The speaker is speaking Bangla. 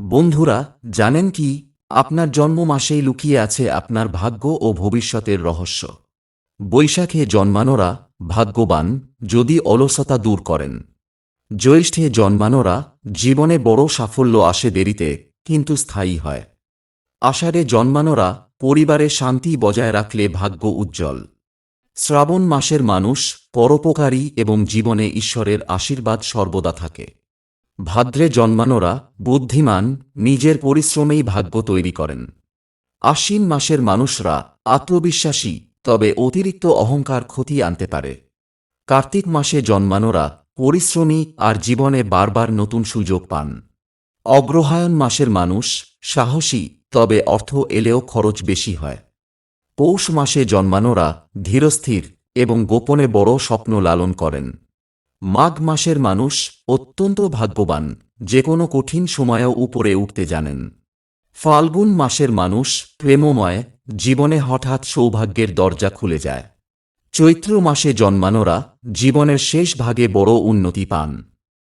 বন্ধুরা, জানেন কি? আপনার জন্ম মাসেই লুকিয়ে আছে আপনার ভাগ্য ও ভবিষ্যতের রহস্য। বৈশাখে জন্মানোরা ভাগ্যবান যদি অলসতা দূর করেন। জ্যৈষ্ঠে জন্মানোরা জীবনে বড় সাফল্য আসে দেরিতে, কিন্তু স্থায়ী হয়। আষাঢ়ে জন্মানোরা পরিবারে শান্তি বজায় রাখলে ভাগ্য উজ্জ্বল। শ্রাবণ মাসের মানুষ পরোপকারী এবং জীবনে ঈশ্বরের আশীর্বাদ সর্বদা থাকে। ভাদ্রে জন্মানোরা বুদ্ধিমান, নিজের পরিশ্রমেই ভাগ্য তৈরি করেন। আশ্বিন মাসের মানুষরা আত্মবিশ্বাসী, তবে অতিরিক্ত অহংকার ক্ষতি আনতে পারে। কার্তিক মাসে জন্মানোরা পরিশ্রমী আর জীবনে বারবার নতুন সুযোগ পান। অগ্রহায়ণ মাসের মানুষ সাহসী, তবে অর্থ এলেও খরচ বেশি হয়। পৌষ মাসে জন্মানোরা ধীরস্থির এবং গোপনে বড় স্বপ্ন লালন করেন। মাঘ মাসের মানুষ অত্যন্ত ভাগ্যবান, যে কোনো কঠিন সময়ও উপরে উঠতে জানেন। ফাল্গুন মাসের মানুষ প্রেমময়, জীবনে হঠাৎ সৌভাগ্যের দরজা খুলে যায়। চৈত্র মাসে জন্মানোরা জীবনের শেষ ভাগে বড় উন্নতি পান।